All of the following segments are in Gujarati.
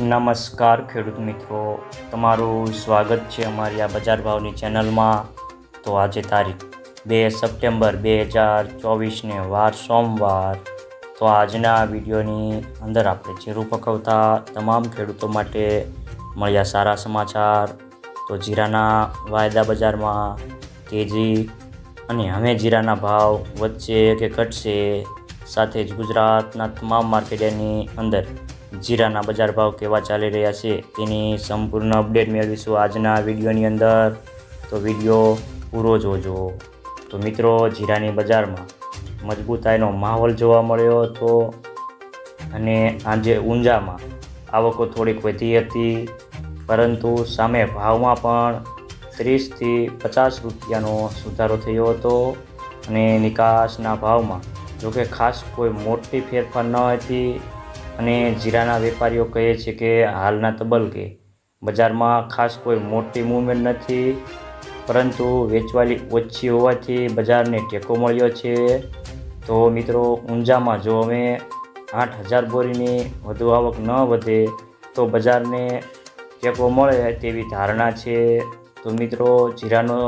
નમસ્કાર ખેડૂત મિત્રો. તમારું સ્વાગત છે અમારી આ બજાર ભાવની ચેનલમાં. તો આજે તારીખ બે સપ્ટેમ્બર બે હજાર ચોવીસને વાર સોમવાર. તો આજના વિડીયોની અંદર આપણે જીરું પકવતા તમામ ખેડૂતો માટે મળ્યા સારા સમાચાર. તો જીરાના વાયદા બજારમાં તેજી અને હવે જીરાના ભાવ વધશે કે ઘટશે સાથે જ ગુજરાતના તમામ માર્કેટની અંદર જીરાના બજાર ભાવ કેવા ચાલી રહ્યા છે તેની સંપૂર્ણ અપડેટ મેળવીશું આજના વિડીયોની અંદર. તો વીડિયો પૂરો જોજો. તો મિત્રો, જીરાની બજારમાં મજબૂતાઈનો માહોલ જોવા મળ્યો હતો અને આજે ઊંઝામાં આવકો થોડીક વધી હતી, પરંતુ સામે ભાવમાં પણ ત્રીસથી પચાસ રૂપિયાનો સુધારો થયો હતો અને નિકાસના ભાવમાં, જોકે ખાસ કોઈ મોટી ફેરફાર ન હતી અને જીરાના વેપારીઓ કહે છે કે હાલના તબલકે બજારમાં ખાસ કોઈ મોટી મૂવમેન્ટ નથી, પરંતુ વેચવાલી ઓછી હોવાથી બજારને ટેકો મળ્યો છે. તો મિત્રો, ઊંઝામાં જો અમે આઠ હજાર બોરીની વધુ આવક ન વધે, તો બજારને ટેકો મળે તેવી ધારણા છે. તો મિત્રો, જીરાનો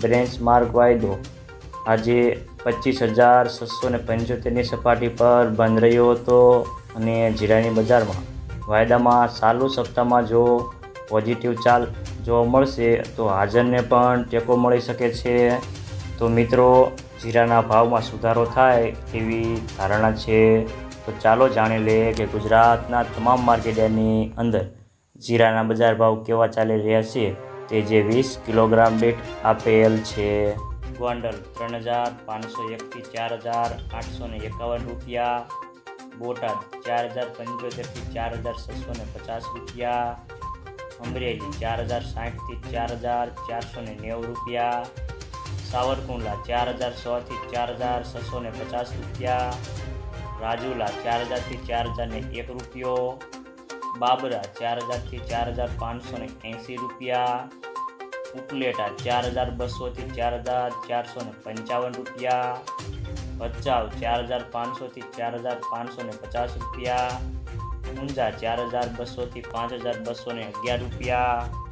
બ્રેન્ચ માર્ક વાયદો આજે પચીસ હજાર છસો ને પંચોતેરની સપાટી પર બંધ રહ્યો હતો. અને જીરાની બજારમાં વાયદામાં ચાલુ સપ્તાહમાં જો પોઝિટિવ ચાલ જોવા મળશે, તો હાજરને પણ ટેકો મળી શકે છે. તો મિત્રો, જીરાના ભાવમાં સુધારો થાય એવી ધારણા છે. તો ચાલો જાણી લઈએ કે ગુજરાતના તમામ માર્કેટની અંદર જીરાના બજાર ભાવ કેવા ચાલી રહ્યા છે. તે જે વીસ કિલોગ્રામ દીઠ આપેલ છે. ગ્વાન્ડલ ત્રણ હજાર પાંચસો એકથી ચાર હજાર આઠસો એકાવન રૂપિયા. બોટાદ ચાર હજાર પંચોતેરથી ચાર હજાર છસો ને પચાસ રૂપિયા અમરેલી ચાર હજાર સાઠથી ચાર હજાર ચારસો ને નેવું રૂપિયા સાવરકુંડલા ચાર હજાર સોથી ચાર હજાર છસો ને પચાસ રૂપિયા રાજુલા ચાર હજારથી ચાર હજાર ને એક રૂપિયો બાબરા ચાર હજારથી ચાર હજાર પાંચસો ને એંસી રૂપિયા ઉપલેટા ચાર હજાર બસોથી ચાર હજાર ચારસો ને પંચાવન રૂપિયા ભચાઉ ચાર હજાર પાંચસોથી ચાર હજાર પાંચસો ને પચાસ રૂપિયા. ઊંઝા ચાર હજાર બસોથી પાંચ હજાર બસો ને અગિયાર રૂપિયા.